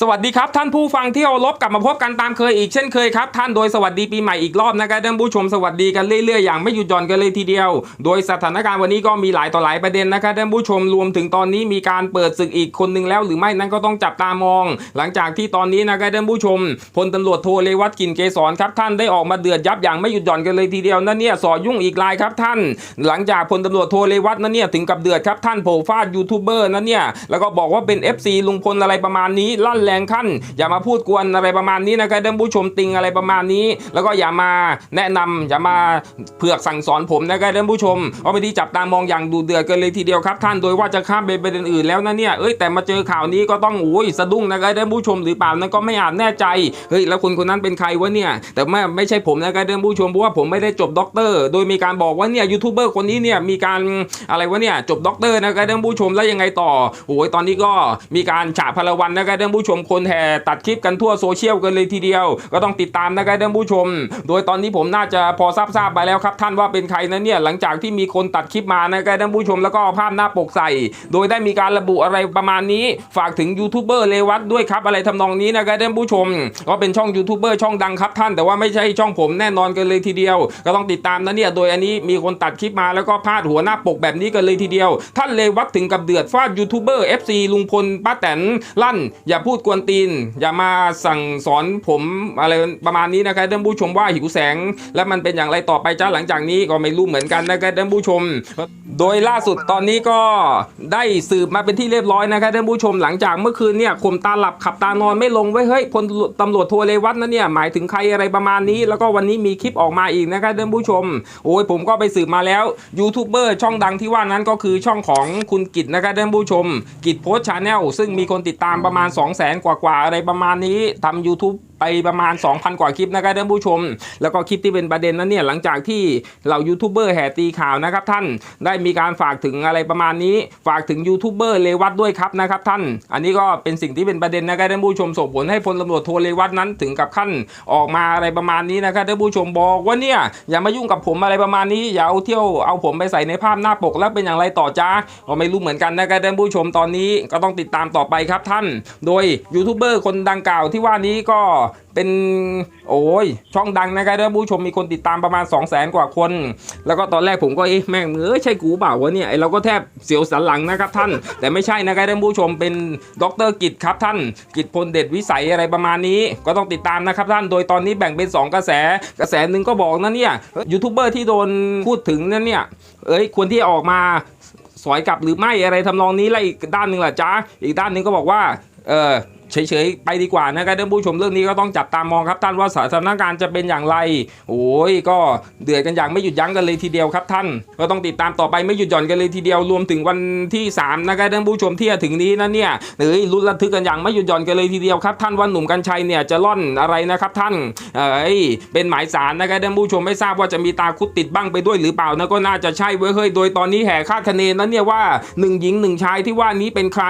สวัสดีครับท่านผู้ฟังที่เคารพกลับมาพบกันตามเคยอีกเช่นเคยครับท่านโดยสวัสดีปีใหม่อีกรอบนะครับท่านผู้ชมสวัสดีกันเรื่อยๆอย่างไม่หยุดหย่อนกันเลยทีเดียว โดยสถานการณ์วันนี้ก็มีหลายต่อหลายประเด็นนะครับท่านผู้ชมรวมถึงตอนนี้มีการเปิดศึกอีกคนหนึ่งแล้วหรือไม่นั้นก็ต้องจับตามอง หลังจากที่ตอนนี้นะครับท่านผู้ชมพลตำรวจโทเลวัตกินเกษรครับท่านได้ออกมาเดือดยับอย่างไม่หยุดหย่อนกันเลยทีเดียวนั่นเนี่ยสอยุ่งอีกรายครับท่าน หลังจากพลตำรวจโทเลวัตนั่นเนี่ยถึงกับเดือดครับท่านโผฟาดยูทูบเบอร์นั่นเนี่ยแล้วก็บอกว่าเป็น FC ลุงพลอะไรประมาณนี้ลนแรงขั้น อย่ามาพูดกวนอะไรประมาณนี้นะครับท่านผู้ชมติงอะไรประมาณนี้ แล้วก็อย่ามาแนะนำอย่ามาเผือกสั่งสอนผมนะครับท่านผู้ชมเอาไปที่จับตามองอย่างดูเดือดกันเลยทีเดียวครับท่านโดยว่าจะข้ามไปประเด็นอื่นแล้วนะเนี่ยเอ้ยแต่มาเจอข่าวนี้ก็ต้องโอ้ยสะดุ้งนะครับท่านผู้ชมหรือเปล่านั้นก็ไม่อาจแน่ใจเฮ้ยแล้วคนคนนั้นเป็นใครวะเนี่ยแต่ไม่ไม่ใช่ผมนะครับท่านผู้ชมเพราะว่าผมไม่ได้จบด็อกเตอร์ โดยมีการบอกว่าเนี่ยยูทูบเบอร์คนนี้เนี่ยมีการอะไรวะเนี่ยจบด็อกเตอร์นะครับท่านผู้ชมแล้วยังไงต่อโอ้ยตอนนี้ก็มีการฉาพลวันนะครับท่านผู้ชมคนแห่ตัดคลิปกันทั่วโซเชียลกันเลยทีเดียว ก็ต้องติดตามนะครับท่านผู้ชม โดยตอนนี้ผมน่าจะพอทราบทราบไปแล้วครับท่านว่าเป็นใครนะเนี่ยหลังจากที่มีคนตัดคลิปมานะครับท่านผู้ชมแล้วก็เอาภาพหน้าปกใส่ โดยได้มีการระบุอะไรประมาณนี้ ฝากถึงยูทูบเบอร์เลวัตด้วยครับอะไรทำนองนี้นะครับท่านผู้ชม ก็เป็นช่องยูทูบเบอร์ช่องดังครับท่านแต่ว่าไม่ใช่ช่องผมแน่นอนกันเลยทีเดียว ก็ต้องติดตามนะเนี่ยโดยอันนี้มีคนตัดคลิปมาแล้วก็พาดหัวหน้าปกแบบนี้กันเลยทีเดียว ท่านเลวัตถึงกับเดือดฟาดยูทูบเบอร์ FC ลุงพลป้าแตนลั่นอย่าพูดกวนตีน อย่ามาสั่งสอนผมอะไรประมาณนี้นะครับท่านผู้ชมว่าหิวแสง และมันเป็นอย่างไรต่อไปจ้าหลังจากนี้ก็ไม่รู้เหมือนกันนะครับท่านผู้ชม โดยล่าสุดตอนนี้ก็ได้สืบมาเป็นที่เรียบร้อยนะครับท่านผู้ชมหลังจากเมื่อคืนเนี่ยข่มตาหลับขับตานอนไม่ลงไว้เฮ้ยพลตำรวจโทเลวัตนั่นเนี่ยหมายถึงใครอะไรประมาณนี้ แล้วก็วันนี้มีคลิปออกมาอีกนะครับท่านผู้ชม โอ้ยผมก็ไปสืบมาแล้วยูทูบเบอร์ช่องดังที่ว่านั้นก็คือช่องของคุณกิตนะครับท่านผู้ชม กิตโพสชาแนลซึ่งมีคนติดตามประมาณ2 0 0แสนกว่าๆอะไรประมาณนี้ทำ YouTube ไปประมาณ 2,000 กว่าคลิปนะครับท่านผู้ชม แล้วก็คลิปที่เป็นประเด็นนั้นเนี่ยหลังจากที่เหล่ายูทูบเบอร์แห่ตีข่าวนะครับท่านได้มีการฝากถึงอะไรประมาณนี้ ฝากถึงยูทูบเบอร์เลวัตด้วยครับนะครับท่าน อันนี้ก็เป็นสิ่งที่เป็นประเด็นนะครับท่านผู้ชมส่งผลให้พลตำรวจโทเลวัตนั้นถึงกับขั้นออกมาอะไรประมาณนี้นะครับท่านผู้ชมบอกว่าเนี่ยอย่ามายุ่งกับผมอะไรประมาณนี้อย่าเอาเที่ยวเอาผมไปใส่ในภาพหน้าปกแล้วเป็นอย่างไรต่อจ้าก็ไม่รู้เหมือนกันนะครับท่านผู้ชมตอนนี้ก็ต้องติดตามต่อไปครับท่าน โดยยูทูบเบอร์คนดังกล่าวที่ว่านี้ก็เป็นโอ้ยช่องดังนะครับท่านผู้ชมมีคนติดตามประมาณ 2 0 0แสนกว่าคน แล้วก็ตอนแรกผมก็เอ๊ะแม่งเออใช่กูเปล่าวะเนี่ยไอเราก็แทบเสียวสันหลังนะครับท่าน แต่ไม่ใช่นะครับท่านผู้ชมเป็นดรกิจครับท่าน กิจพลเดชวิสัยอะไรประมาณนี้ ก็ต้องติดตามนะครับท่าน โดยตอนนี้แบ่งเป็น 2 กระแส กระแสหนึ่งก็บอกนะเนี่ยยูทูบเบอร์ที่โดนพูดถึงนั่นเนี่ยเอ้ยควรที่ออกมาสอยกลับหรือไม่อะไรทำนองนี้แล้วอีกด้านหนึ่งล่ะจ๊ะอีกด้านหนึ่งก็บอกว่า เออ เฉยๆไปดีกว่านะครับท่านผู้ชมเรื่องนี้ก็ต้องจับตามองครับท่านว่าสถานการณ์จะเป็นอย่างไร โอ้ยก็เดือดกันอย่างไม่หยุดยั้งกันเลยทีเดียวครับท่าน ก็ต้องติดตามต่อไปไม่หยุดหย่อนกันเลยทีเดียวรวมถึงวันที่3นะครับท่านผู้ชมที่จะถึงนี้นะเนี่ยเฮ้ยลุ้นระทึกกันอย่างไม่หยุดหย่อนกันเลยทีเดียวครับท่านว่าหนุ่มกัญชัยเนี่ยจะล่อนอะไรนะครับท่านเอ้ยเป็นหมายสารนะครับท่านผู้ชมไม่ทราบว่าจะมีตาคุดติดบ้างไปด้วยหรือเปล่านะก็น่าจะใช่เว้ยเฮ้ยโดยตอนนี้แห่คาดคะเนนั้นเนี่ยว่าหนึ่งหญิงหนึ่งชายที่ว่านี้เป็นใคร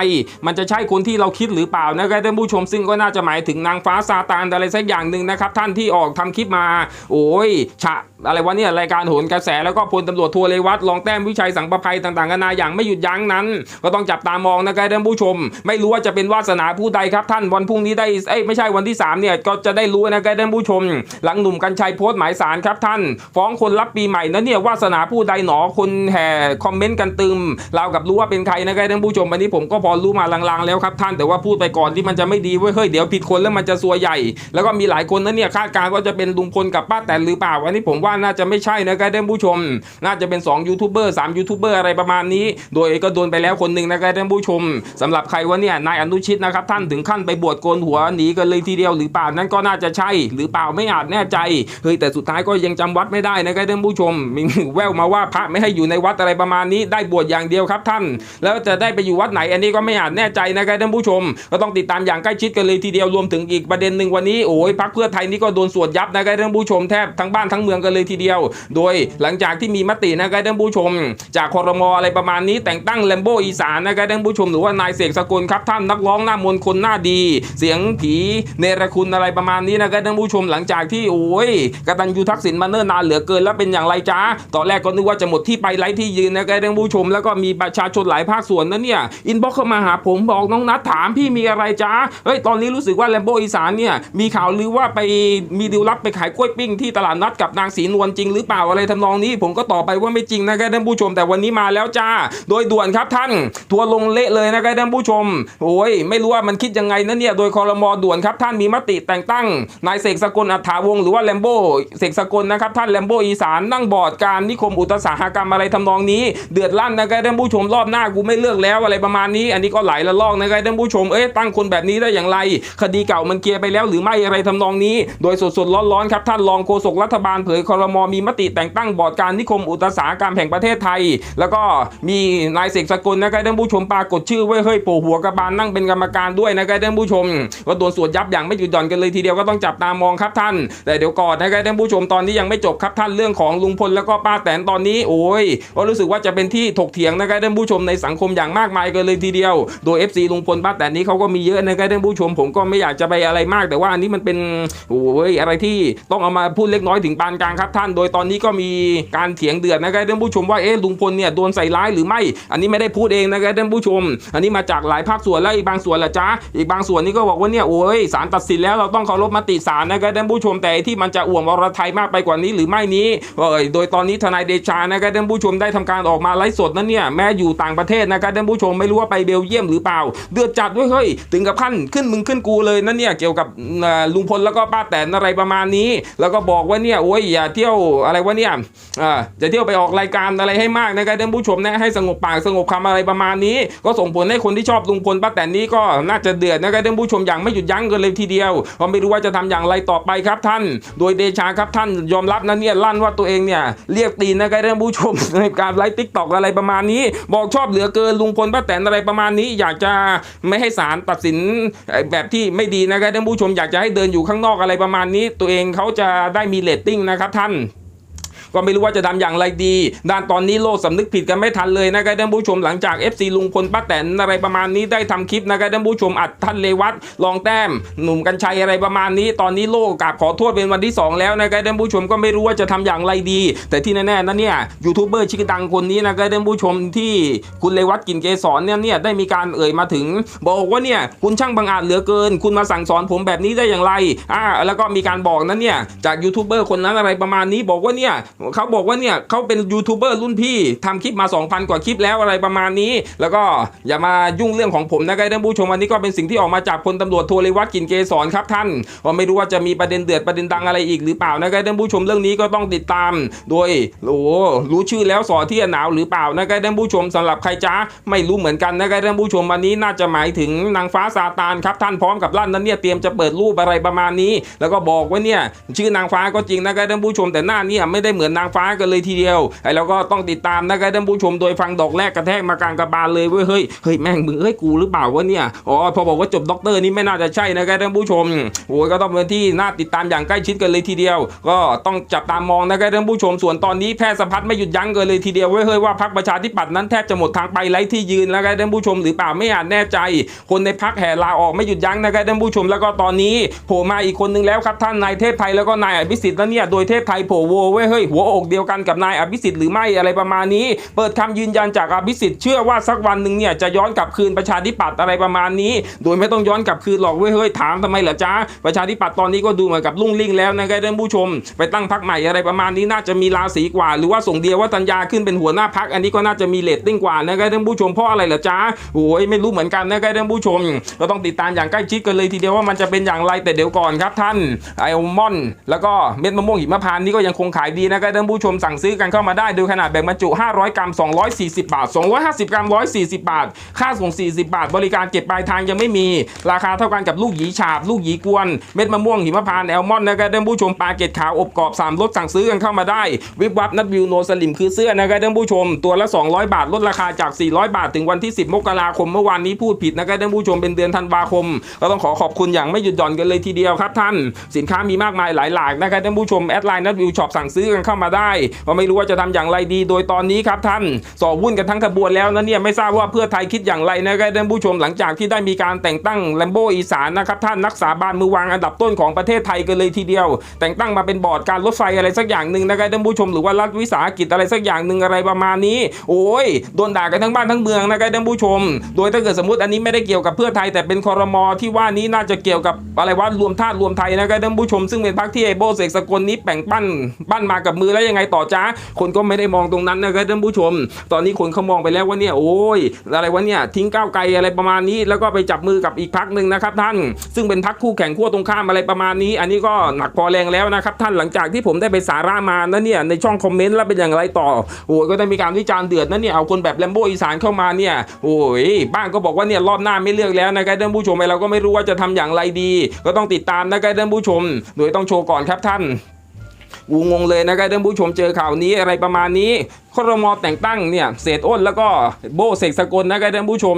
มันจะใช่คนที่เราคิดหรือเปล่านะครับท่านผู้ชมซึ่งก็น่าจะหมายถึงนางฟ้าซาตานอะไรสักอย่างหนึ่งนะครับท่านที่ออกทำคลิปมา โอ้ยฉะ อะไรวะเนี่ยรายการโหนกระแสแล้วก็พลตำรวจทัวร์เลวัตรองแต้มวิชัยสังประภัยต่างๆกันานาอย่างไม่หยุดยั้งนั้น ก็ต้องจับตามองนะครับท่านผู้ชม ไม่รู้ว่าจะเป็นวาสนาผู้ใดครับท่านวันพรุ่งนี้ได้เอ้ยไม่ใช่วันที่3เนี่ยก็จะได้รู้นะครับท่านผู้ชม หลังหนุ่มกัญชัยโพสต์หมายสารครับท่าน ฟ้องคนรับปีใหม่นะเนี่ยวาสนาผู้ใดหนอคนแห่คอมเมนต์กันตึมเรากับรู้ว่าเป็นใครนะครับท่านผู้ชมวันนี้ผมก็พอรู้มาลางๆแล้วครับท่านแต่ว่าพูดไปก่อนที่มันจะไม่ดีเว้ยเฮ้ยเดี๋ยวผิดคนแล้วมันจะซวยใหญ่ แล้วก็มีหลายคนนะเนี่ยคาดการณ์ว่าจะเป็นลุงพลกับป้าแตนหรือเปล่าอันนี้ผมว่าน่าจะไม่ใช่นะครับท่านผู้ชม น่าจะเป็น2ยูทูบเบอร์3ยูทูบเบอร์อะไรประมาณนี้ โดยก็โดนไปแล้วคนหนึ่งนะครับท่านผู้ชมสำหรับใครว่าเนี่ยนายอนุชิตนะครับท่านถึงขั้นไปบวชโกนหัวหนีกันเลยทีเดียวหรือเปล่านั่นก็น่าจะใช่ หรือเปล่าไม่อาจแน่ใจเฮ้ยแต่สุดท้ายก็ยังจำวัดไม่ได้นะครับท่านผู้ชมมีแววมาว่าพระไม่ให้อยู่ในวัดอะไรประมาณนี้ได้บวชอย่างเดียวครับท่าน แล้วจะได้ไปอยู่วัดไหนอันนี้ก็ไม่อาจแน่ใจนะครับท่านผู้ชม ก็ต้องติดตามอย่างใกล้ชิดกันเลยทีเดียวรวมถึงอีกประเด็นหนึ่งวันนี้โอ้ยพักเพื่อไทยนี่ก็โดนสวดยับนะครับท่านผู้ชมแทบทั้งบ้านทั้งเมืองกันเลยเลยทีเดียว โดยหลังจากที่มีมตินะครับท่านผู้ชม จากคอรมออะไรประมาณนี้แต่งตั้งแลมโบอีสานนะครับท่านผู้ชมหรือว่านายเสกสกุลครับท่านนักร้องหน้ามนคนหน้าดี เสียงผีเนรคุณอะไรประมาณนี้นะครับท่านผู้ชมหลังจากที่โอ้ยกตัญญูทักษิณมาเนิ่นนานเหลือเกินแล้วเป็นอย่างไรจ้าตอนแรกก็นึกว่าจะหมดที่ไปไร้ที่ยืนนะครับท่านผู้ชม แล้วก็มีประชาชนหลายภาคส่วนนั้นเนี่ยอินบ็อกเข้ามาหาผมบอกน้องนัดถามพี่มีอะไรจ้าเฮ้ยตอนนี้รู้สึกว่าแลมโบอีสานเนี่ยมีข่าวลือว่าไปมีดีลลับไปขายกล้วยปิ้งที่ตลาดนัดกับนางศีนวลจริงหรือเปล่าอะไรทำนองนี้ ผมก็ตอบไปว่าไม่จริงนะครับท่านผู้ชม แต่วันนี้มาแล้วจ้า โดยด่วนครับท่าน ทัวร์ลงเละเลยนะครับท่านผู้ชม โอ้ยไม่รู้ว่ามันคิดยังไงนะเนี่ยโดยคอรมอด่วนครับท่านมีมติแต่งตั้งนายเสกสกลอัฏฐาวงหรือว่าแลมโบเสกสกลนะครับท่านแลมโบอีสานนั่งบอร์ดการนิคมอุตสาหกรรมอะไรทำนองนี้ เดือดลั่นนะครับท่านผู้ชมรอบหน้ากูไม่เลือกแล้วอะไรประมาณนี้ อันนี้ก็ไหลละลอกนะครับท่านผู้ชมเอ๊ะตั้งคนแบบนี้ได้อย่างไร คดีเก่ามันเคลียร์ไปแล้วหรือไม่อะไรทำนองนี้ โดยสดๆร้อนๆครับท่านรองโฆษกรัฐบาลเผยครมอมีมติแต่งตั้งบอร์ดการนิคมอุตสาหกรรมแห่งประเทศไทย แล้วก็มีนายเสกสกุลนะครับท่านผู้ชมปรากฏชื่อไว้เฮ้ยโผหัวกระบาลนั่งเป็นกรรมการด้วยนะครับท่านผู้ชมก็โดนสวดยับอย่างไม่หยุดหย่อนกันเลยทีเดียวก็ต้องจับตามองครับท่าน แต่เดี๋ยวก่อนนะครับท่านผู้ชมตอนนี้ยังไม่จบครับท่านเรื่องของลุงพลแล้วก็ป้าแตนตอนนี้โอ้ยก็รู้สึกว่าจะเป็นที่ถกเถียงนะครับท่านผู้ชมในสังคมอย่างมากมายกันเลยทีเดียว โดย FC ลุงพลป้าแตนนี้เขาก็มีเยอะนะครับท่านผู้ชมผมก็ไม่อยากจะไปอะไรมาก แต่ว่าอันนี้มันเป็นโอ้ยอะไรที่ต้องเอามาพูดเล็กน้อยถึงปานกลางครับับท่านโดยตอนนี้ก็มีการเถียงเดือดนะครับท่านผู้ชมว่าเอ๊ะลุงพลเนี่ยโดนใส่ร้ายหรือไม่ อันนี้ไม่ได้พูดเองนะครับท่านผู้ชม อันนี้มาจากหลายภาคส่วนและอีกบางส่วนละจ้าอีกบางส่วนนี่ก็บอกว่าเนี่ยโอ้ยศาลตัดสินแล้วเราต้องเคารพมติศาลนะครับท่านผู้ชมแต่ที่มันจะอ่วมวรไทยมากไปกว่านี้หรือไม่นี้เอ้ยโดยตอนนี้ทนายเดชานะครับท่านผู้ชมได้ทำการออกมาไลฟ์สดนั้นเนี่ยแม้อยู่ต่างประเทศนะครับท่านผู้ชมไม่รู้ว่าไปเบลเยียมหรือเปล่า เดือดจัดด้วยเฮ้ยถึงกับขั้นขึ้นมึงขึ้นกูเลยนั่นเนี่ยเกี่ยวกับลุงพลแล้วก็ป้าแตนอะไรประมาณนี้ แล้วก็บอกว่าเนี่ยโอ้ยอย่าเที่ยวอะไรวะเนี่ยจะเที่ยวไปออกรายการอะไรให้มากนะครับท่านผู้ชมนะให้สงบปากสงบคำอะไรประมาณนี้ ก็ส่งผลให้คนที่ชอบลุงพลป้าแตนนี้ก็น่าจะเดือดนะครับท่านผู้ชมอย่างไม่หยุดยั้งกันเลยทีเดียวเพราะไม่รู้ว่าจะทำอย่างไรต่อไปครับท่าน โดยเดชาครับท่านยอมรับนะเนี่ยลั่นว่าตัวเองเนี่ยเรียกตีนนะครับท่านผู้ชมในการไลฟ์ติ๊กตอกอะไรประมาณนี้ บอกชอบเหลือเกินลุงพลป้าแตนอะไรประมาณนี้ อยากจะไม่ให้ศาลตัดสินแบบที่ไม่ดีนะครับท่านผู้ชมอยากจะให้เดินอยู่ข้างนอกอะไรประมาณนี้ ตัวเองเขาจะได้มีเรตติ้งนะครับท่านพัน ก็ไม่รู้ว่าจะทำอย่างไรดี ด้านตอนนี้โลกสำนึกผิดกันไม่ทันเลยนะครับท่านผู้ชมหลังจาก FC ลุงพลป้าแตนอะไรประมาณนี้ได้ทำคลิปนะครับท่านผู้ชมอัดท่านเลวัตลองแต้ม หนุ่มกัญชัยอะไรประมาณนี้ ตอนนี้โลกกราบขอโทษเป็นวันที่ 2 แล้วนะครับท่านผู้ชมก็ไม่รู้ว่าจะทำอย่างไรดี แต่ที่แน่ๆนะเนี่ยยูทูบเบอร์ชื่อดังคนนี้นะครับท่านผู้ชมที่คุณเลวัตกินเกสรเนี่ยเนี่ยได้มีการเอ่ยมาถึง บอกว่าเนี่ยคุณช่างบังอาจเหลือเกิน คุณมาสั่งสอนผมแบบนี้ได้อย่างไรอ่าแล้วก็มีการบอกนั้นเนี่ยจากยูทูบเบอร์คนนั้นอะไรประมาณนี้บอกว่าเนี่ยเขาบอกว่าเนี่ยเขาเป็นยูทูบเบอร์รุ่นพี่ทำคลิปมา 2,000 กว่าคลิปแล้วอะไรประมาณนี้ แล้วก็อย่ามายุ่งเรื่องของผมนะครับท่านผู้ชมวันนี้ก็เป็นสิ่งที่ออกมาจากพลตำรวจโทเลวัตกินเกสรครับท่านว่าไม่รู้ว่าจะมีประเด็นเดือดประเด็นดังอะไรอีกหรือเปล่านะครับท่านผู้ชมเรื่องนี้ก็ต้องติดตาม โดยโอ้รู้ชื่อแล้วสอที่หนาวหรือเปล่านะครับท่านผู้ชมสำหรับใครจ้าไม่รู้เหมือนกันนะครับท่านผู้ชมวันนี้น่าจะหมายถึงนางฟ้าซาตานครับท่านพร้อมกับลั่นนั้นเนี่ยเตรียมจะเปิดรูปอะไรประมาณนี้ แล้วก็บอกว่าเนี่ยชื่อนางฟ้าก็จริงนะครับท่านผู้ชมแต่หน้าเนี่ยไม่ได้เหมือนนางฟ้ากันเลยทีเดียวไอ้เราก็ต้องติดตามนะครับท่านผู้ชมโดยฟังดอกแรกกระแทกมากลางกระบาลเลยเว้ยเฮ้ยเฮ้ยแม่งมึงเอ้ยกูหรือเปล่าวะเนี่ยอ๋อพอบอกว่าจบด็อกเตอร์นี่ไม่น่าจะใช่นะครับท่านผู้ชมโอ้ยก็ต้องเป็นที่น่าติดตามอย่างใกล้ชิดกันเลยทีเดียว ก็ต้องจับตามองนะครับท่านผู้ชมส่วนตอนนี้แพร่สะพัดไม่หยุดยั้งกันเลยทีเดียวเว้ยเฮ้ยว่าพรรคประชาธิปัตย์นั้นแทบจะหมดทางไปไร้ที่ยืนแล้วครับท่านผู้ชมหรือเปล่าไม่อาจแน่ใจ คนในพรรคแห่ลาออกไม่หยุดยั้งนะครับท่านผู้ชมแล้วก็ตอนนี้โผล่มาอีกคนนึงแล้วครับท่านนายเทพไทยแล้วก็นายอภิสิทธิ์แล้วเนี่ยโดยเทพไทยโผล่โวเว้ยเฮ้ยหัวอกเดียวกันกับนายอภิสิทธิ์หรือไม่อะไรประมาณนี้ เปิดคำยืนยันจากอภิสิทธิ์เชื่อว่าสักวันหนึ่งเนี่ยจะย้อนกลับคืนประชาธิปัตย์อะไรประมาณนี้ โดยไม่ต้องย้อนกลับคืนหรอกเว้ยเฮ้ยถามทำไมเหรอจ๊ะประชาธิปัตย์ตอนนี้ก็ดูเหมือนกับลุ่งลิ่งแล้วนะครับท่านผู้ชม ไปตั้งพรรคใหม่อะไรประมาณนี้น่าจะมีราศีกว่า หรือว่าส่งเดียวว่าตัญญาขึ้นเป็นหัวหน้าพรรคอันนี้ก็น่าจะมีเรตติ้งกว่านะครับท่านผู้ชมเพราะอะไรเหรอจ๊ะโอ้ยไม่รู้เหมือนกันนะครับท่านผู้ชมก็ต้องติดตามอย่างใกล้ชิดกันเลยทีเดียวว่ามันจะเป็นอย่างไรแต่เดี๋ยวก่อนครับท่านไออมอน แล้วก็เม็ดมะม่วงหิมพานต์นี่ก็ยังคงขายดีนะครับท่านผู้ชมสั่งซื้อกันเข้ามาได้โดยขนาดแบ่งบรรจุ 500 กรัม 240 บาท 250 กรัม 140 บาท ค่าส่ง 40 บาท บริการเก็บปลายทางยังไม่มี ราคาเท่ากันกับลูกหยีฉาบ ลูกหยีกวน เม็ดมะม่วงหิมพานต์แอลมอนด์นะครับท่านผู้ชมปลาเกตขาวอบกรอบ 3 รสสั่งซื้อกันเข้ามาได้ วิบวับนัดวิวโนสลิมคือเสื้อนะครับท่านผู้ชม ตัวละ 200 บาทลดราคาจาก 400 บาท ถึงวันที่ 10 มกราคมเมื่อวานนี้พูดผิดนะครับท่านผู้ชมเป็นเดือนธันวาคม ก็ต้องขอขอบคุณอย่างไม่หยุดหย่อนกันเลยทีเดียวครับท่าน สินค้ามีมากมายหลายหลากนะครับท่านผู้ชมแอดไลน์นัดวิวช็อปสั่งซื้อกันเข้าามาได้ก็ไม่รู้ว่าจะทำอย่างไรดี โดยตอนนี้ครับท่านสอบวุ่นกันทั้งขบวนแล้วนะเนี่ยไม่ทราบว่าเพื่อไทยคิดอย่างไรนะครับท่านผู้ชมหลังจากที่ได้มีการแต่งตั้งแลมโบอีสานนะครับท่านนักษาบานมือวางอันดับต้นของประเทศไทยกันเลยทีเดียว แต่งตั้งมาเป็นบอร์ดการรถไฟอะไรสักอย่างหนึ่งนะครับท่านผู้ชมหรือว่ารัฐวิสาหกิจอะไรสักอย่างหนึ่งอะไรประมาณนี้ โอ้ยโดนด่ากันทั้งบ้านทั้งเมืองนะครับท่านผู้ชม โดยถ้าเกิดสมมติอันนี้ไม่ได้เกี่ยวกับเพื่อไทยแต่เป็นคอรมอที่ว่านี้น่าจะเกี่ยวกับอะไรว่ารวมธาตุรวมไทยนะครับท่านผู้ชม ซึ่งเป็นพรรคที่ไอโบเสกสกลนี้แป่งปั้นปั้นมากับมือแล้วยังไงต่อจ้าคนก็ไม่ได้มองตรงนั้นนะครับท่านผู้ชม ตอนนี้คนเขามองไปแล้วว่าเนี่ยโอ้ยอะไรวะเนี่ยทิ้งก้าวไกลอะไรประมาณนี้ แล้วก็ไปจับมือกับอีกพรรคหนึ่งนะครับท่าน ซึ่งเป็นพรรคคู่แข่งขั้วตรงข้ามอะไรประมาณนี้ อันนี้ก็หนักพอแรงแล้วนะครับท่านหลังจากที่ผมได้ไปสาระมานะเนี่ยในช่องคอมเมนต์แล้วเป็นอย่างไรต่อโอ้ยก็ได้มีการวิจารณ์เดือดนะเนี่ยเอาคนแบบแลมโบอีสานเข้ามาเนี่ยโอ้ยบ้างก็บอกว่าเนี่ยรอบหน้าไม่เลือกแล้วนะครับท่านผู้ชมไอ้เราก็ไม่รู้ว่าจะทำอย่างไรดี ก็ต้องติดตามนะครับท่านผู้ชมโดยต้องโชว์ก่อนครับท่าน งงเลยนะครับท่านผู้ชมเจอข่าวนี้อะไรประมาณนี้ ครมอแต่งตั้งเนี่ยเศษอ้นแล้วก็โบเสกสกลนะครับท่านผู้ชม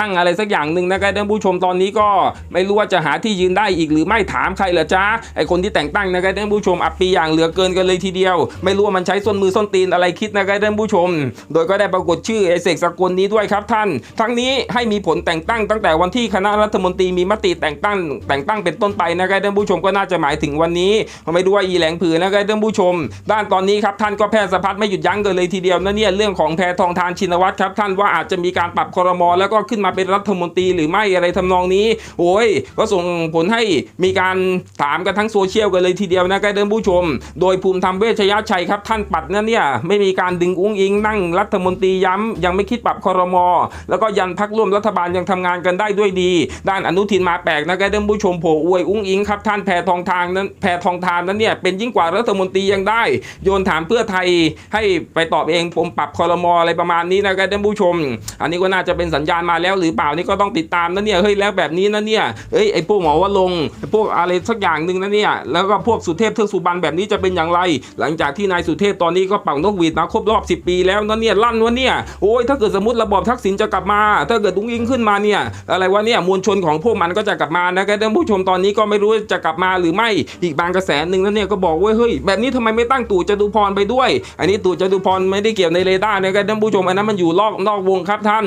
นั่งอะไรสักอย่างหนึ่งนะครับท่านผู้ชมตอนนี้ก็ไม่รู้ว่าจะหาที่ยืนได้อีกหรือไม่ถามใครเหรอจ้าไอคนที่แต่งตั้งนะครับท่านผู้ชมอับปีอย่างเหลือเกินกันเลยทีเดียว ไม่รู้ว่ามันใช้ส้นมือส้นตีนอะไรคิดนะครับท่านผู้ชม โดยก็ได้ปรากฏชื่อไอเสกสกลนี้ด้วยครับท่าน ทั้งนี้ให้มีผลแต่งตั้งตั้งแต่วันที่คณะรัฐมนตรีมีมติแต่งตั้ง แต่งตั้งเป็นต้นไปนะครับท่านผู้ชมก็น่าจะหมายถึงวันนี้ไม่รู้ว่าอีแหลงผือนะครับท่านผู้ชม ด้านตอนนี้ครับท่านก็แพร่สะพัดไม่หยุดยั้งกันเลยทีเดียวนะเนี่ยเรื่องของแพทองทานชินวัตรครับท่านว่าอาจจะมีการปรับครมอแล้วก็ขึ้นมาเป็นรัฐมนตรีหรือไม่อะไรทำนองนี้โอ้ยก็ส่งผลให้มีการถามกันทั้งโซเชียลกันเลยทีเดียวนะครับท่านผู้ชม โดยภูมิธรรมเวชยชัยครับท่านปัดนั่นเนี่ยไม่มีการดึงอุ้งอิงนั่งรัฐมนตรีย้ำยังไม่คิดปรับครมอแล้วก็ยันพักร่วมรัฐบาลยังทำงานกันได้ด้วยดี ด้านอนุทินมาแปลกนะครับท่านผู้ชมโผอวยอุ้งอิงครับท่านแพทองทางนั้นแพทองทานนั้นเนี่ยเป็นยิ่งกว่ารัฐมนตรียังได้ โยนถามเพื่อไทยให้ไปตออบเองผมปรับคอรมออะไรประมาณนี้นะครับท่านผู้ชม อันนี้ก็น่าจะเป็นสัญญาณมาแล้วหรือเปล่านี่ก็ต้องติดตามนะเนี่ยเฮ้ยแล้วแบบนี้นะเนี่ยเอ้ยไอ้พวกหมอว่าลงพวกอะไรสักอย่างหนึ่งนะเนี่ยแล้วก็พวกสุเทพเทือกสุบรรณแบบนี้จะเป็นอย่างไร หลังจากที่นายสุเทพตอนนี้ก็เป่านกหวีดมาครบรอบ 10 ปีแล้วนะเนี่ยลั่นวะเนี่ยโอ้ยถ้าเกิดสมมติระบอบทักษิณจะกลับมา ถ้าเกิดตุ้งยิงขึ้นมาเนี่ยอะไรวะเนี่ยมวลชนของพวกมันก็จะกลับมานะครับท่านผู้ชมตอนนี้ก็ไม่รู้จะกลับมาหรือไม่อีกบางกระแสหนึ่งนะเนี่ยก็บอกว่าเฮ้ยแบบนี้ทำไมไม่ตั้งตู่จตุพรไปด้วย อันนี้ตู่จตุพรไม่ได้เกี่ยวในเรดาร์นะครับท่านผู้ชมอันนั้นมันอยู่นอกนอกวงครับท่าน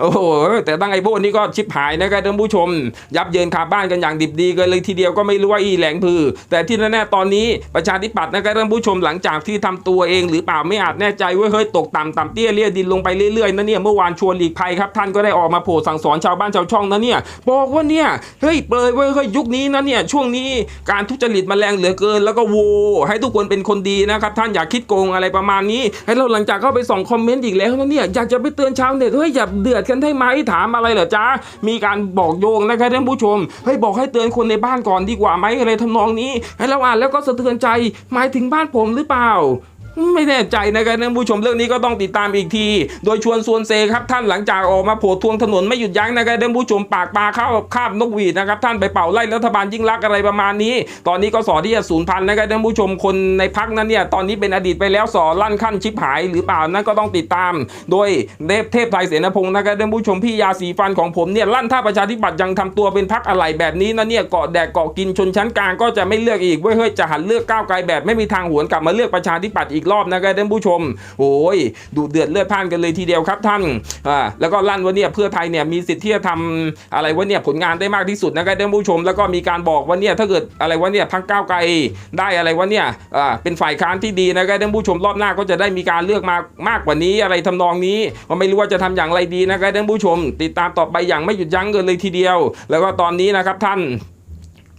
โอ้โหแต่ตั้งไอ้โบนี่ก็ชิบหายนะครับท่านผู้ชม ยับเยินคาบ้านกันอย่างดิบดีกันเลยทีเดียวก็ไม่รู้ว่าอีแหลงพือ แต่ที่แน่ๆตอนนี้ประชาธิปัตย์นะครับท่านผู้ชมหลังจากที่ทำตัวเอง หรือเปล่าไม่อาจแน่ใจว่าเฮ้ยตกต่ำต่ำเตี้ยเลี่ยดินลงไปเรื่อยๆนะเนี่ยเมื่อวานชวนหลีกภัยครับท่านก็ได้ออกมาโผล่สั่งสอนชาวบ้านชาวช่องนะเนี่ยบอกว่าเนี่ยเฮ้ยเปรยเว้ยเฮ้ยยุคนี้นะเนี่ยช่วงนี้การทุจริตมาแรงเหลือเกิน แล้วก็โวให้ทุกคนเป็นคนดีนะครับท่านอย่าคิดโกงอะไรประมาณนี้ ให้เราหลังจากเข้าไปส่องคอมเมนต์อีกแล้วนะเนี่ยอยากจะไปเตือนชาวเน็ตเฮ้ยอย่าเดือดฉันได้ไหมถามอะไรเหรอจ๊ะมีการบอกโยงนะครับท่านผู้ชมเฮ้ยบอกให้เตือนคนในบ้านก่อนดีกว่าไหมอะไรทำนองนี้ให้เราอ่านแล้วก็สะเทือนใจหมายถึงบ้านผมหรือเปล่า ไม่แน่ใจนะครับท่านผู้ชมเรื่องนี้ก็ต้องติดตามอีกที โดยชวนซวนเซครับท่านหลังจากออกมาโผล่ทวงถนนไม่หยุดยั้งนะครับท่านผู้ชมปากปลาข้าวคาบนกหวีดนะครับท่านไปเป่าไล่รัฐบาลยิ่งรักอะไรประมาณนี้ ตอนนี้ก็สอที่จะสูญพันธุ์นะครับท่านผู้ชมคนในพักนั้นเนี่ยตอนนี้เป็นอดีตไปแล้วสอลั่นขั้นชิบหายหรือเปล่านั่นก็ต้องติดตาม โดยเดฟเทพไทยเสนาพงศ์นะครับท่านผู้ชมพี่ยาสีฟันของผมเนี่ยลั่นถ้าประชาธิปัตย์ยังทำตัวเป็นพักอะไรแบบนี้นะเนี่ยเกาะแดกเกาะกินชนชั้นกลางก็จะไม่เลือกอีกเว้ยเฮ้ยจะหันเลือกก้าวไกลแบบไม่มีทางหวนกลับมาเลือกประชาธิปัตย์อีกรอบนะครับท่านผู้ชมโอ้ยดูเดือดเลือดพ่านกันเลยทีเดียวครับท่านอ่าแล้วก็ลั่นว่าเนี่ยเพื่อไทยเนี่ยมีสิทธิ์ที่จะทำอะไรว่าเนี่ยผลงานได้มากที่สุดนะครับท่านผู้ชม แล้วก็มีการบอกว่าเนี่ยถ้าเกิดอะไรว่าเนี่ยพักก้าวไกลได้อะไรว่าเนี่ยอ่าเป็นฝ่ายค้านที่ดีนะครับท่านผู้ชมรอบหน้าก็จะได้มีการเลือกมามากกว่านี้อะไรทำนองนี้ก็ไม่รู้ว่าจะทำอย่างไรดีนะครับท่านผู้ชม ติดตามต่อไปอย่างไม่หยุดยั้งกันเลยทีเดียว แล้วก็ตอนนี้นะครับท่าน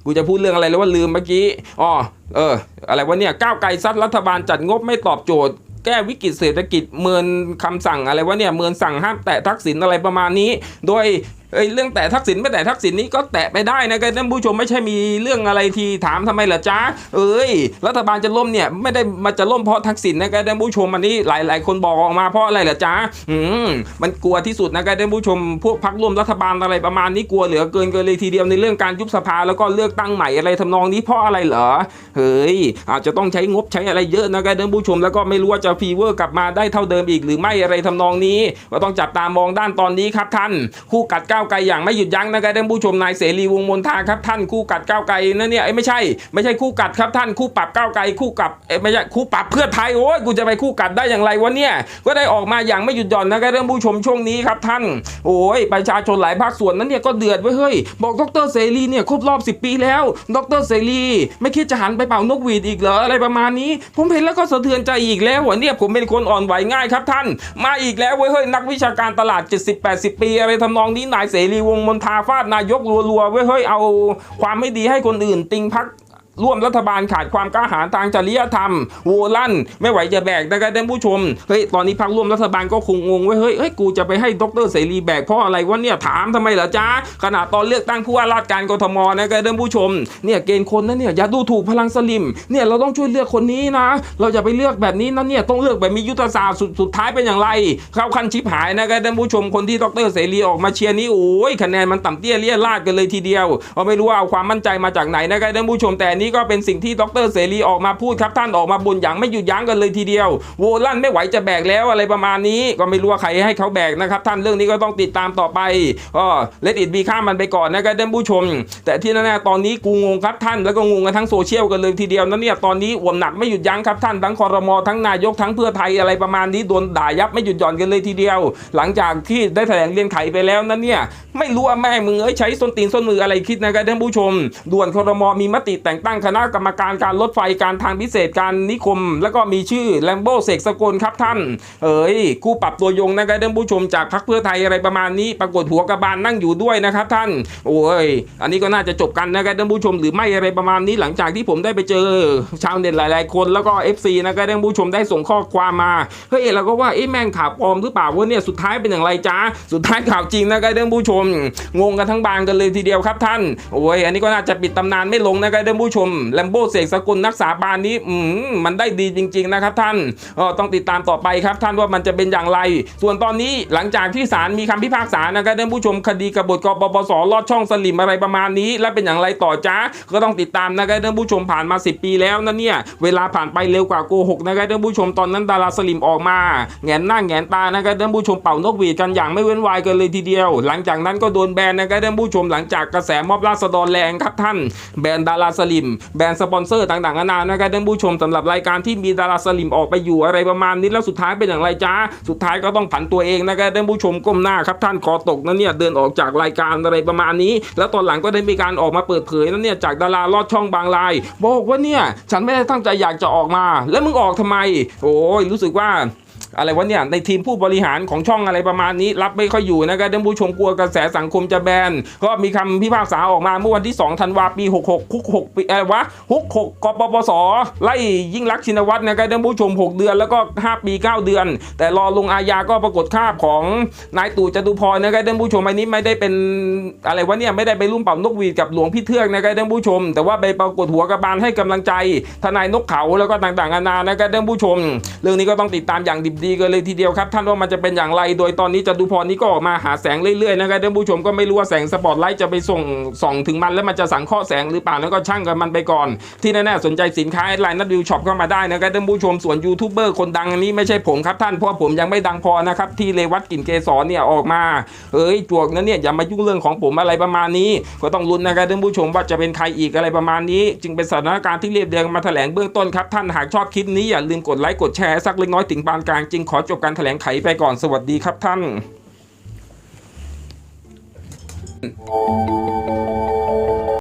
กูจะพูดเรื่องอะไรแล้วว่าลืมเมื่อกี้อ๋อ เออ อะไรวะเนี่ยก้าวไกลซัดรัฐบาลจัดงบไม่ตอบโจทย์ แก้วิกฤตเศรษฐกิจเมินคำสั่งอะไรวะเนี่ยเมินสั่งห้ามแตะทักษิณอะไรประมาณนี้ โดย เอ้ยเรื่องแตะทักษิณไม่แตะทักษิณนี้ก็แตะไปได้นะครับท่านผู้ชมไม่ใช่มีเรื่องอะไรที่ถามทำไมเหรอจ๊ะเอ้ย รัฐบาลจะล่มเนี่ยไม่ได้มาจะล่มเพราะทักษิณนะครับท่านผู้ชมอันนี้หลาย ๆ คนบอกออกมาเพราะอะไรเหรอจ๊ะอืมมันกลัวที่สุดนะครับท่านผู้ชม พวกพักร่วมรัฐบาลอะไรประมาณนี้กลัวเหลือเกินเกินเลยทีเดียวในเรื่องการยุบสภาแล้วก็เลือกตั้งใหม่อะไรทำนองนี้เพราะอะไรเหรอเฮ้ยอาจจะต้องใช้งบใช้อะไรเยอะนะครับท่านผู้ชม แล้วก็ไม่รู้ว่าจะฟีเวอร์กลับมาได้เท่าเดิมอีกหรือไม่อะไรทำนองนี้ ก็ต้องจับตามองด้านตอนนี้ครับท่านคู่กัดก้าาวไกลอย่างไม่หยุดยั้งนะครับท่านผู้ชมนายเสรีวงมนทาครับท่านคู่กัดก้าวไกลนะเนี่ยเอ้ไม่ใช่ ไม่ใช่คู่กัดครับท่านคู่ปรับก้าวไกลคู่กับไม่ใช่คู่ปรับเพื่อไทยโอ้ยกูจะไปคู่กัดได้อย่างไรวะเนี่ยก็ได้ออกมาอย่างไม่หยุดหย่อนนะครับท่านผู้ชมช่วงนี้ครับท่าน โอ้ยประชาชนหลายภาคส่วนนั้นเนี่ยก็เดือดไว้ยเฮ้ยบอกดรเสรีเนี่ยครบรอบ 10 ปีแล้วดรเสรี ไม่คิดจะหันไปเป่านกหวีดอีกเหรออะไรประมาณนี้ ผมเห็นแล้วก็สะเทือนใจอีกแล้ววเนี่ยผมเป็นคนอ่อนไหวง่ายครับท่าน มาอีกแล้วเว้ยเฮ้ยนักวิชาการตลาด 70-80 ปี อะไรทำนองนี้นายเสรีวงมนทาฟาดนายกรัวๆเว้ยเฮ้ยเอาความไม่ดีให้คนอื่น ติงพัก ร่วมรัฐบาลขาดความกล้าหาญทางจริยธรรมโวลั่น ไม่ไหวจะแบกนะครับท่านผู้ชมเฮ้ยตอนนี้พักร่วมรัฐบาลก็คงงงไว้เฮ้ยเฮ้ยกูจะไปให้ดรเสรีแบกเพราะอะไรวะเนี่ยถามทำไมเหรอจ๊ะขณะตอนเลือกตั้งผู้ว่าราชการกทมนะครับท่านผู้ชมเนี่ยเกณฑ์คนนั้นเนี่ยอย่าดูถูกพลังสลิมเนี่ยเราต้องช่วยเลือกคนนี้นะ เราจะไปเลือกแบบนี้นะเนี่ยต้องเลือกแบบมียุทธศาสตร์สุดสุดท้ายเป็นอย่างไร เข้าขั้นชิบหายนะครับท่านผู้ชมคนที่ดรเสรีออกมาเชียร์นี้โอ้ยคะแนนมันต่ำเตี้ยเลี่ยราดกันเลยทีเดียวเอาไม่รู้ว่าเอาความมั่นใจมาจากไหนนะครับท่านผู้ชมแต่นี้ก็เป็นสิ่งที่ดรเสรีออกมาพูดครับท่านออกมาบ่นอย่างไม่หยุดยั้งกันเลยทีเดียว โวลั่นไม่ไหวจะแบกแล้วอะไรประมาณนี้ก็ไม่รู้ว่าใครให้เขาแบกนะครับท่านเรื่องนี้ก็ต้องติดตามต่อไปก็เลดอิดบีข้ามมันไปก่อนนะครับท่านผู้ชม แต่ที่แน่ๆตอนนี้กูงงครับท่านแล้วก็งงกันทั้งโซเชียลกันเลยทีเดียวนะเนี่ยตอนนี้อวมหนักไม่หยุดยั้งครับท่านทั้งคอรมอทั้งนายกทั้งเพื่อไทยอะไรประมาณนี้โดนด่ายับไม่หยุดหย่อนกันเลยทีเดียว หลังจากที่ได้แถลงเรียนไขไปแล้วนั้นเนี่ยไม่รู้ว่าแม่มึงเอ้ยใช้ส้นตีนส้นมืออะไรคิดนะครับท่านผู้ชม ด่วนคอรมอมีมติแต่งตั้ง้งคณะกรรมการการรถไฟการทางพิเศษการนิคม แล้วก็มีชื่อแลมโบเสกสกลครับท่าน เอ้ยคู่ปรับตัวยงนะครับท่านผู้ชมจากพรรคเพื่อไทยอะไรประมาณนี้ ปรากฏหัวกระบาลนั่งอยู่ด้วยนะครับท่าน โอ้ย อันนี้ก็น่าจะจบกันนะครับท่านผู้ชมหรือไม่อะไรประมาณนี้หลังจากที่ผมได้ไปเจอชาวเน็ตหลาย ๆ คนแล้วก็ FC นะครับท่านผู้ชมได้ส่งข้อความมาเฮ้ยเราก็ว่าเอ๊ะแม่งข่าวปลอมหรือเปล่าวะเนี่ยสุดท้ายเป็นอย่างไรจ้าสุดท้ายข่าวจริงนะครับท่านผู้ชม งงกันทั้งบางกันเลยทีเดียวครับท่านโอ้ยอันนี้ก็น่าจะปิดตำนานไม่ลงนะครับท่านผู้ชมแลมโบ้เสกสกุลนักษาบานนี้มมันได้ดีจริง ๆ นะครับท่านต้องติดตามต่อไปครับท่านว่ามันจะเป็นอย่างไร ส่วนตอนนี้หลังจากที่ศาลมีคำพิพากษานะครับท่านผู้ชมคดีกบฏกปปสลอดช่องสลิมอะไรประมาณนี้ และเป็นอย่างไรต่อจ้าก็ต้องติดตามนะครับท่านผู้ชมผ่านมา 10 ปีแล้วนะเนี่ยเวลาผ่านไปเร็วกว่าโกหกนะครับท่านผู้ชมตอนนั้นดาราสลิมออกมาแงนหน้าแงนตานะครับท่านผู้ชมเป่านกหวีดกันอย่างไม่เว้นวายกันเลยทีเดียว หลังจากนั้นก็โดนแบนนะครับท่านผู้ชมหลังจากกระแสม็อบราษฎรแรงครับท่าน แบนดาราสลิมแบรนด์สปอนเซอร์ต่างๆนานานะครับท่านผู้ชมสำหรับรายการที่มีดาราสลิมออกไปอยู่อะไรประมาณนี้แล้วสุดท้ายเป็นอย่างไรจ้าสุดท้ายก็ต้องผันตัวเองนะครับท่านผู้ชมก้มหน้าครับท่านคอตกนั่นเนี่ยเดินออกจากรายการอะไรประมาณนี้ แล้วตอนหลังก็ได้มีการออกมาเปิดเผยนั่นเนี่ยจากดาราลอดช่องบางรายบอกว่าเนี่ยฉันไม่ได้ตั้งใจอยากจะออกมา แล้วมึงออกทำไม โอ้ยรู้สึกว่า อะไรวะเนี่ยในทีมผู้บริหารของช่องอะไรประมาณนี้ รับไม่ค่อยอยู่นะครับท่านผู้ชมกลัวกระแสสังคมจะแบนก็มีคำพิพากษาออกมาเมื่อวันที่2ธันวาปี 66คุก6ปีอะไรวะคุก6กปปสไล่ยิ่งรักชินวัตรนะครับท่านผู้ชม 6 เดือนแล้วก็ 5 ปี 9 เดือน แต่รอลงอาญาก็ปรากฏคาบของนายตู่จตุพรนะครับท่านผู้ชมอันนี้ไม่ได้เป็นอะไรวะเนี่ยไม่ได้ไปรุ่มเป่านกหวีดกับหลวงพี่เทือกนะครับท่านผู้ชม แต่ว่าไปปรากฏหัวกระบาลให้กำลังใจทนายนกเขาแล้วก็ต่างๆนานานะครับท่านผู้ชม เรื่องนี้ก็ต้องติดตามอย่างดิบดีกันเลยทีเดียวครับ ท่านว่ามันจะเป็นอย่างไร โดยตอนนี้จตุพรนี้ก็ออกมาหาแสงเรื่อยๆนะครับท่านผู้ชมก็ไม่รู้ว่าแสงสปอตไลท์จะไปส่งส่องถึงมันแล้วมันจะสังเคราะห์แสงหรือเปล่าแล้วก็ช่างกันมันไปก่อน ที่แน่ๆสนใจสินค้าไลน์นัดวิวช็อปเข้ามาได้นะครับท่านผู้ชมส่วนยูทูบเบอร์คนดังอันนี้ไม่ใช่ผมครับท่านเพราะผมยังไม่ดังพอนะครับที่เลวัตกลิ่นเกสรเนี่ยออกมาเอ้ยจวกนั้นเนี่ยอย่ามายุ่งเรื่องของผมอะไรประมาณนี้ ก็ต้องลุ้นนะครับท่านผู้ชมว่าจะเป็นใครอีกอะไรประมาณนี้ จึงเป็นสถานการณ์ที่เรียบเรียงมาแถลงเบื้องต้นครับท่านหากชอบคลิปนี้อย่าลืมกดไลค์กดแชร์สักเล็กน้อยถึงปานกลางจึงขอจบการถแถลงไขไปก่อนสวัสดีครับท่าน